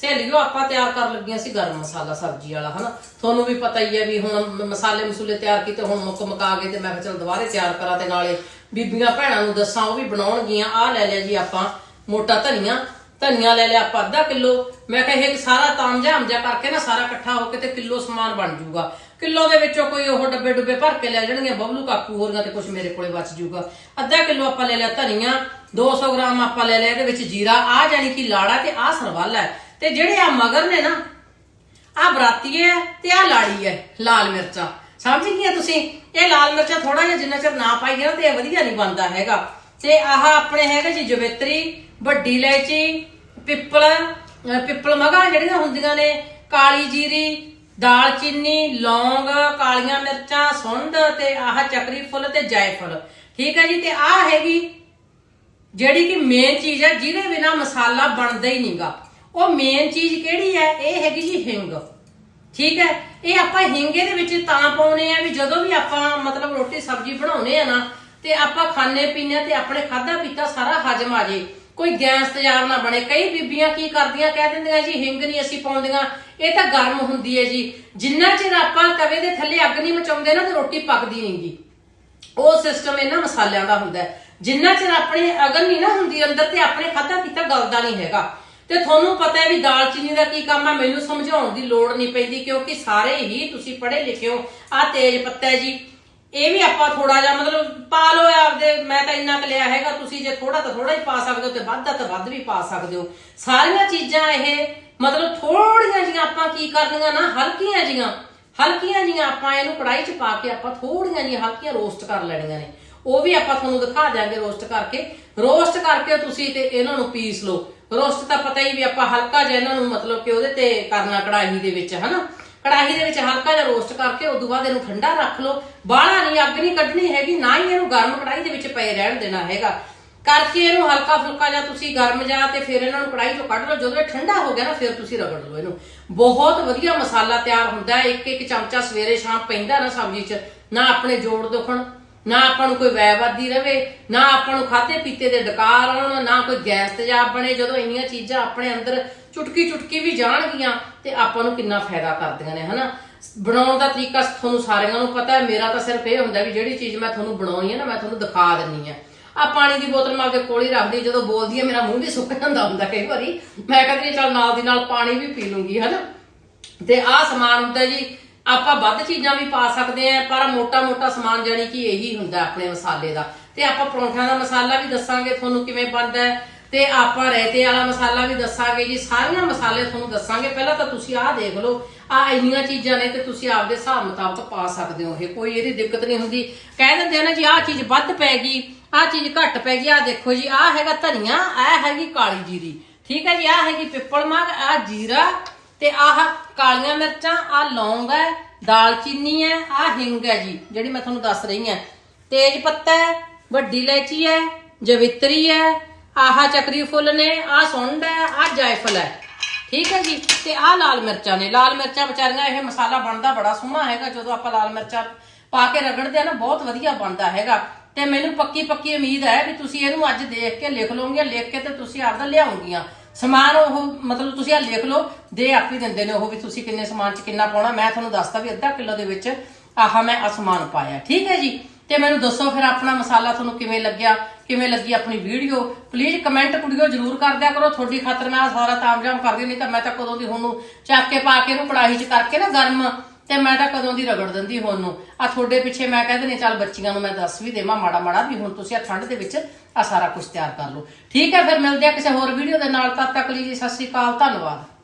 ਸਹੇਲੀਓ ਆਪਾਂ ਤਿਆਰ ਕਰਨ ਲੱਗੀਆਂ ਸੀ ਗਰਮ ਮਸਾਲਾ, ਸਬਜ਼ੀ ਵਾਲਾ, ਹਨਾ? ਤੁਹਾਨੂੰ ਵੀ ਪਤਾ ਹੀ ਹੈ ਵੀ ਹੁਣ ਮਸਾਲੇ ਮਸੂਲੇ ਤਿਆਰ ਕੀਤੇ, ਹੁਣ ਮੁੱਕ ਮਕਾ ਕੇ ਤੇ ਮੈਂ ਕਿਹਾ ਚਲ ਦੁਬਾਰੇ ਤਿਆਰ ਕਰਾਂ ਤੇ ਨਾਲੇ ਬੀਬੀਆਂ ਭੈਣਾਂ ਨੂੰ ਦੱਸਾਂ, ਉਹ ਵੀ ਬਣਾਉਣਗੀਆਂ। ਆਹ ਲੈ ਲਿਆ ਜੀ ਆਪਾਂ ਮੋਟਾ ਧਨੀਆ। ਧਨੀਆ ਲੈ ਲਿਆ ਆਪਾਂ ਅੱਧਾ ਕਿਲੋ। ਮੈਂ ਕਿਹਾ ਇਹ ਸਾਰਾ ਤਾਮਝਾਮ ਜਿਹਾ ਕਰਕੇ ਨਾ ਸਾਰਾ ਇਕੱਠਾ ਹੋ ਕੇ ਤੇ ਕਿਲੋ ਸਮਾਨ ਬਣ ਜਾਊਗਾ ਕਿਲੋ ਦੇ ਵਿੱਚੋਂ ਕੋਈ ਉਹ ਡੱਬੇ ਡੁੱਬੇ ਭਰ ਕੇ ਲੈ ਜਾਣਗੇ, ਬਬਲੂ ਕਾਕੂ ਹੋਰੀਆਂ ਤੇ ਕੁਝ ਮੇਰੇ ਕੋਲੇ ਬਚ ਜਾਊਗਾ ਅੱਧਾ ਕਿਲੋ ਆਪਾਂ ਲੈ ਲਿਆ ਧਨੀਆ 200 ਗ੍ਰਾਮ ਆਪਾਂ ਲੈ ਲਿਆ ਇਹਦੇ ਵਿੱਚ ਜੀਰਾ। ਆ ਜਾਨੀ ਕਿ ਲਾੜਾ ਤੇ ਆ ਸਰਵਾਲਾ ਹੈ। ਤੇ ਜਿਹੜੇ ਆ ਮਗਰ ਨੇ ਨਾ ਆ ਬਰਾਤੀਏ ਹੈ ਤੇ ਆ ਲਾੜੀ ਹੈ ਲਾਲ ਮਿਰਚਾਂ। ਸਮਝ ਗਈਆਂ ਤੁਸੀਂ? ਇਹ ਲਾਲ ਮਿਰਚਾਂ ਥੋੜਾ ਜਿਹਾ ਜਿੰਨਾ ਚਿਰ ਨਾ ਪਾਈਏ ਨਾ ਤੇ ਇਹ ਵਧੀਆ ਨਹੀਂ ਬਣਦਾ ਹੈਗਾ। ਤੇ ਆਹ ਆਪਣੇ ਹੈਗਾ ਜੀ ਜਵੇਤਰੀ, ਵੱਡੀ ਇਲਾਇਚੀ, ਪਿੱਪਲ ਪਿੱਪਲ ਮਗਾ ਜਿਹੜੀਆਂ ਹੁੰਦੀਆਂ ਨੇ, ਕਾਲੀ ਜੀਰੀ ਦਾਲਚੀਨੀ ਲੌਂਗ, ਕਾਲੀਆਂ ਮਿਰਚਾਂ, ਸੁੰਡ ਤੇ ਆਹ ਚੱਕਰੀ ਫੁੱਲ ਤੇ ਜਾਇਫਲ। ਠੀਕ ਹੈ ਜੀ, ਤੇ ਆਹ ਹੈਗੀ ਜਿਹੜੀ ਕਿ ਮੇਨ ਚੀਜ਼ ਹੈ, ਜਿਹਦੇ ਬਿਨਾ ਮਸਾਲਾ ਬਣਦਾ ਹੀ ਨਹੀਂਗਾ ਉਹ ਮੇਨ ਚੀਜ਼ ਕਿਹੜੀ ਹੈ? ਇਹ ਹੈਗੀ ਜੀ ਹਿੰਗ। ਠੀਕ ਹੈ? ਇਹ ਆਪਾਂ ਹਿੰਗੇ ਦੇ ਵਿੱਚ ਤਾਂ ਪਾਉਨੇ ਆ ਵੀ ਜਦੋਂ ਵੀ ਆਪਾਂ ਮਤਲਬ ਰੋਟੀ ਸਬਜ਼ੀ ਬਣਾਉਨੇ ਆ ਨਾ, ਤੇ ਆਪਾਂ ਖਾਣੇ ਪੀਣੇ ਤੇ ਆਪਣੇ ਖਾਦਾ ਪੀਤਾ ਸਾਰਾ ਹਜਮ ਆ ਜੇ। ਕੋਈ ਗੈਸ ਤੇਜ਼ਾਬ ਨਾ ਬਣੇ। ਕਈ ਬੀਬੀਆਂ ਕੀ ਕਰਦੀਆਂ, ਕਹਿ ਦਿੰਦੀਆਂ ਜੀ, ਹਿੰਗ ਨਹੀਂ ਅਸੀਂ ਪਾਉਂਦੀਆਂ। ਇਹ ਤਾਂ ਗਰਮ ਹੁੰਦੀ ਹੈ ਜੀ। ਜਿੰਨਾ ਚਿਰ ਆਪਾਂ ਤਵੇ ਦੇ ਥੱਲੇ ਅੱਗ ਨਹੀਂ ਮਚਾਉਂਦੇ ਨਾ, ਤੇ ਰੋਟੀ ਪੱਕਦੀ ਨਹੀਂਗੀ ਉਹ ਸਿਸਟਮ ਇਹਨਾਂ ਮਸਾਲਿਆਂ ਦਾ ਹੁੰਦਾ ਜਿੰਨਾ ਚਿਰ ਆਪਣੇ ਅਗਨ ਨਹੀਂ ਨਾ ਹੁੰਦੀ ਅੰਦਰ ਤੇ ਆਪਣੇ ਖਾਧਾ ਪੀਤਾ ਗਲਦਾ ਨਹੀਂ ਹੈਗਾ। ਤੇ ਤੁਹਾਨੂੰ ਪਤਾ ਹੈ ਵੀ ਦਾਲਚੀਨੀ ਦਾ ਕੀ ਕੰਮ ਹੈ ਮੈਨੂੰ ਸਮਝਾਉਣ ਦੀ ਲੋੜ ਨਹੀਂ ਪੈਂਦੀ ਕਿਉਂਕਿ ਸਾਰੇ ਹੀ ਤੁਸੀਂ ਪੜ੍ਹੇ ਲਿਖੇ ਹੋ। ਆ ਤੇਜ ਪੱਤਾ ਜੀ। ਇਹ ਵੀ ਆਪਾਂ ਥੋੜਾ ਜਿਹਾ ਮਤਲਬ ਪਾ ਲਓ ਆਪਦੇ, ਮੈਂ ਤਾਂ ਇੰਨਾ ਕੁ ਲਿਆ ਹੈਗਾ। ਤੁਸੀਂ ਜੇ ਥੋੜਾ ਤਾਂ ਥੋੜਾ ਹੀ ਪਾ ਸਕਦੇ ਹੋ ਤੇ ਵੱਧ ਤਾਂ ਵੱਧ ਵੀ ਪਾ ਸਕਦੇ ਹੋ। ਸਾਰੀਆਂ ਚੀਜ਼ਾਂ ਇਹ ਮਤਲਬ ਥੋੜੀਆਂ ਜੀਆਂ ਆਪਾਂ ਕੀ ਕਰਨੀਆਂ ਨਾ, ਹਲਕੀਆਂ ਜੀਆਂ ਹਲਕੀਆਂ ਜੀਆਂ ਆਪਾਂ ਇਹਨੂੰ ਕੜਾਈ 'ਚ ਪਾ ਕੇ ਆਪਾਂ ਥੋੜੀਆਂ ਜੀਆਂ ਹਲਕੀਆਂ ਰੋਸਟ ਕਰ ਲੈਣੀਆਂ ਨੇ। ਉਹ ਵੀ ਆਪਾਂ ਤੁਹਾਨੂੰ ਦਿਖਾ ਦਿਆਂਗੇ ਰੋਸਟ ਕਰਕੇ। ਰੋਸਟ ਕਰਕੇ ਤੁਸੀਂ ਤੇ ਇਹਨਾਂ ਨੂੰ ਪੀਸ ਲਓ। ਰੋਸਟ ਤਾਂ ਪਤਾ ਹੀ ਵੀ ਆਪਾਂ ਹਲਕਾ ਜਿਹਾ ਇਹਨਾਂ ਨੂੰ ਮਤਲਬ ਕਿ ਉਹਦੇ ਤੇ ਕਰਨਾ ਕੜਾਹੀ ਦੇ ਵਿੱਚ, ਹਨਾ? ਕੜਾਹੀ ਦੇ ਵਿੱਚ ਹਲਕਾ ਜਿਹਾ ਰੋਸਟ ਕਰਕੇ ਉਦੋਂ ਬਾਅਦ ਇਹਨੂੰ ਠੰਡਾ ਰੱਖ ਲਓ। ਬਾਹਲਾ ਨਹੀਂ, ਅੱਗ ਨਹੀਂ ਕੱਢਣੀ ਹੈਗੀ, ਨਾ ਹੀ ਇਹਨੂੰ ਗਰਮ ਕੜਾਹੀ ਦੇ ਵਿੱਚ ਪਏ ਰਹਿਣ ਦੇਣਾ ਹੈਗਾ। ਕਰਕੇ ਇਹਨੂੰ ਹਲਕਾ ਫੁਲਕਾ ਜਾਂ ਤੁਸੀਂ ਗਰਮ ਜਾ ਤੇ ਫਿਰ ਇਹਨਾਂ ਨੂੰ ਕੜਾਈ ਚੋਂ ਕੱਢ ਲਓ। ਜਦੋਂ ਇਹ ਠੰਡਾ ਹੋ ਗਿਆ ਨਾ, ਫਿਰ ਤੁਸੀਂ ਰਗੜ ਲਓ ਇਹਨੂੰ। ਬਹੁਤ ਵਧੀਆ ਮਸਾਲਾ ਤਿਆਰ ਹੁੰਦਾ ਇੱਕ ਇੱਕ ਚਮਚਾ ਸਵੇਰੇ ਸ਼ਾਮ ਪੈਂਦਾ ਨਾ ਸਬਜ਼ੀ 'ਚ, ਨਾ ਆਪਣੇ ਜੋੜ ਦੁਖਣ। ਨਾ ਆਪਾਂ ਨੂੰ ਕੋਈ ਵੈਵਾਦੀ ਰਵੇ, ਨਾ ਆਪਾਂ ਨੂੰ ਖਾਦੇ ਪੀਤੇ ਦੇ ਡਕਾਰ ਆਉਣ, ਨਾ ਕੋਈ ਗੈਸ ਤੇਜ਼ਾਬ ਬਣੇ। ਜਦੋਂ ਇੰਨੀਆਂ ਚੀਜ਼ਾਂ ਆਪਣੇ ਅੰਦਰ ਚੁਟਕੀ ਚੁਟਕੀ ਵੀ ਜਾਣਗੀਆਂ ਤੇ ਆਪਾਂ ਨੂੰ ਕਿੰਨਾ ਫਾਇਦਾ ਕਰਦੀਆਂ ਨੇ, ਹਨਾ? ਬਣਾਉਣ ਦਾ ਤਰੀਕਾ ਤੁਹਾਨੂੰ ਸਾਰਿਆਂ ਨੂੰ ਪਤਾ ਹੈ। ਮੇਰਾ ਤਾਂ ਸਿਰਫ ਇਹ ਹੁੰਦਾ ਵੀ ਜਿਹੜੀ ਚੀਜ਼ ਮੈਂ ਤੁਹਾਨੂੰ ਬਣਾਉਣੀ ਹੈ ਨਾ, ਮੈਂ ਤੁਹਾਨੂੰ ਦਿਖਾ ਦਿੰਨੀ ਆ ਆ ਪਾਣੀ ਦੀ ਬੋਤਲ ਮੈਂ ਆਪਦੇ ਕੋਲ ਹੀ ਰੱਖਦੀ, ਜਦੋਂ ਬੋਲਦੀ ਆ ਮੇਰਾ ਮੂੰਹ ਵੀ ਸੁੱਕ ਜਾਂਦਾ ਹੁੰਦਾ ਕਈ ਵਾਰੀ। ਮੈਂ ਕਹਿੰਦੀ ਚੱਲ ਨਾਲ ਦੀ ਨਾਲ ਪਾਣੀ ਵੀ ਪੀ ਲੂੰਗੀ, ਹਨਾ? ਤੇ ਆਹ ਸਮਾਨ ਹੁੰਦਾ ਜੀ ਆਪਾਂ ਵੱਧ ਚੀਜ਼ਾਂ ਵੀ ਪਾ ਸਕਦੇ ਆ, ਪਰ ਮੋਟਾ-ਮੋਟਾ ਸਮਾਨ ਜਾਨੀ ਕਿ ਇਹੀ ਹੁੰਦਾ ਆਪਣੇ ਮਸਾਲੇ ਦਾ। ਤੇ ਆਪਾਂ ਪਰੌਂਠਿਆਂ ਦਾ ਮਸਾਲਾ ਵੀ ਦੱਸਾਂਗੇ, ਤੁਹਾਨੂੰ ਕਿਵੇਂ ਬਣਦਾ ਹੈ। ਤੇ ਆਪਾਂ ਰਾਇਤੇ ਵਾਲਾ ਮਸਾਲਾ ਵੀ ਦੱਸਾਂਗੇ ਜੀ, ਸਾਰੀਆਂ ਮਸਾਲੇ ਤੁਹਾਨੂੰ ਦੱਸਾਂਗੇ। ਪਹਿਲਾਂ ਤਾਂ ਤੁਸੀਂ ਆਹ ਦੇਖ ਲਓ ਆ ਇੰਨੀਆਂ ਚੀਜ਼ਾਂ ਨੇ ਤੇ ਤੁਸੀਂ ਆਪਦੇ ਹਿਸਾਬ ਮੁਤਾਬਕ ਪਾ ਸਕਦੇ ਹੋ ਇਹ, ਕੋਈ ਇਹਦੀ ਦਿੱਕਤ ਨਹੀਂ ਹੁੰਦੀ। ਕਹਿ ਦਿੰਦੇ ਆ ਨਾ ਜੀ, ਆਹ ਚੀਜ਼ ਵੱਧ ਪੈ ਗਈ, ਆਹ ਚੀਜ਼ ਘੱਟ ਪੈ ਗਈ, ਆਹ ਦੇਖੋ ਜੀ, ਆਹ ਹੈਗਾ ਧਨੀਆ, ਆਹ ਹੈਗੀ ਕਾਲੀ ਜੀਰੀ। ਠੀਕ ਹੈ ਜੀ, ਆਹ ਹੈਗੀ ਪਿੱਪਲ ਮਗ ਆਹ ਜੀਰਾ ਤੇ ਆਹ ਕਾਲੀਆਂ ਮਿਰਚਾਂ, ਆਹ ਲੌਂਗ ਹੈ ਦਾਲਚੀਨੀ ਹੈ, ਆਹ ਹਿੰਗ ਹੈ ਜੀ, ਜਿਹੜੀ ਮੈਂ ਤੁਹਾਨੂੰ ਦੱਸ ਰਹੀ ਹਾਂ। ਤੇਜ ਪੱਤਾ ਹੈ, ਵੱਡੀ ਇਲਾਇਚੀ ਹੈ, ਜਵਿਤਰੀ ਹੈ, ਆਹ ਚੱਕਰੀ ਫੁੱਲ ਨੇ, ਆਹ ਸੁੰਡ ਹੈ, ਆਹ ਜਾਇਫਲ ਹੈ। ਠੀਕ ਹੈ ਜੀ? ਤੇ ਆਹ ਲਾਲ ਮਿਰਚਾਂ ਨੇ। ਲਾਲ ਮਿਰਚਾਂ ਵਿਚਾਰੀਆਂ, ਇਹ ਮਸਾਲਾ ਬਣਦਾ ਬੜਾ ਸੋਹਣਾ ਹੈਗਾ, ਜਦੋਂ ਆਪਾਂ ਲਾਲ ਮਿਰਚਾਂ ਪਾ ਕੇ ਰਗੜਦੇ ਆ ਨਾ, ਬਹੁਤ ਵਧੀਆ ਬਣਦਾ ਹੈਗਾ। ਤੇ ਮੈਨੂੰ ਪੱਕੀ ਪੱਕੀ ਉਮੀਦ ਹੈ ਵੀ ਤੁਸੀਂ ਇਹਨੂੰ ਅੱਜ ਦੇਖ ਕੇ ਲਿਖ ਲਓਗੇ ਲਿਖ ਕੇ ਤੇ ਤੁਸੀਂ ਆਪਦਾ ਲਿਆਉਂਗੀਆਂ ਸਮਾਨ ਉਹ, ਮਤਲਬ ਤੁਸੀਂ ਆ ਲਿਖ ਲਓ ਦੇ ਆਪ ਦਿੰਦੇ ਨੇ ਉਹ ਵੀ ਤੁਸੀਂ ਕਿੰਨੇ ਸਮਾਨ ਚ ਕਿੰਨਾ ਪਾਉਣਾ, ਮੈਂ ਤੁਹਾਨੂੰ ਦੱਸਦਾ ਵੀ ਅੱਧਾ ਕਿਲੋ ਦੇ ਵਿੱਚ ਆਹ ਮੈਂ ਆ ਸਮਾਨ ਪਾਇਆ, ਠੀਕ ਹੈ ਜੀ? ਤੇ ਮੈਨੂੰ ਦੱਸੋ ਫਿਰ ਆਪਣਾ ਮਸਾਲਾ ਤੁਹਾਨੂੰ ਕਿਵੇਂ ਲੱਗਿਆ, ਕਿਵੇਂ ਲੱਗੀ ਆਪਣੀ ਵੀਡੀਓ? ਪਲੀਜ਼ ਕਮੈਂਟ ਕੁੜੀਓ ਜਰੂਰ ਕਰਦਿਆ ਕਰੋ, ਤੁਹਾਡੀ ਖਾਤਰ ਮੈਂ ਆਹ ਸਾਰਾ ਤਾਮਝਾਮ ਕਰਦੀ ਨਹੀਂ ਤਾਂ ਮੈਂ ਤਾਂ ਕਦੋਂ ਦੀ ਤੁਹਾਨੂੰ ਚੱਕ ਕੇ ਪਾ ਕੇ ਇਹਨੂੰ ਕੜਾਹੀ 'ਚ ਕਰਕੇ ਨਾ ਗਰਮ ਤੇ ਮੈਂ ਤਾਂ ਕਦੋਂ ਦੀ ਰਗੜ ਦਿੰਦੀ ਹੁਣ ਨੂੰ? ਆ ਤੁਹਾਡੇ ਪਿੱਛੇ ਮੈਂ ਕਹਿੰਦੇ ਨੇ ਚੱਲ ਬੱਚੀਆਂ ਨੂੰ ਮੈਂ ਦੱਸ ਵੀ ਦੇਵਾਂ ਮਾੜਾ ਮਾੜਾ ਵੀ ਹੁਣ ਤੁਸੀਂ ਆ ਠੰਡ ਦੇ ਵਿੱਚ ਆ ਸਾਰਾ ਕੁਝ ਤਿਆਰ ਕਰ ਲਓ। ਠੀਕ ਹੈ, ਫਿਰ ਮਿਲਦੇ ਆ ਕਿਸੇ ਹੋਰ ਵੀਡੀਓ ਦੇ ਨਾਲ। ਤਦ ਤੱਕ ਲਈ ਜੀ, ਸਤਿ ਸ਼੍ਰੀ ਅਕਾਲ, ਧੰਨਵਾਦ।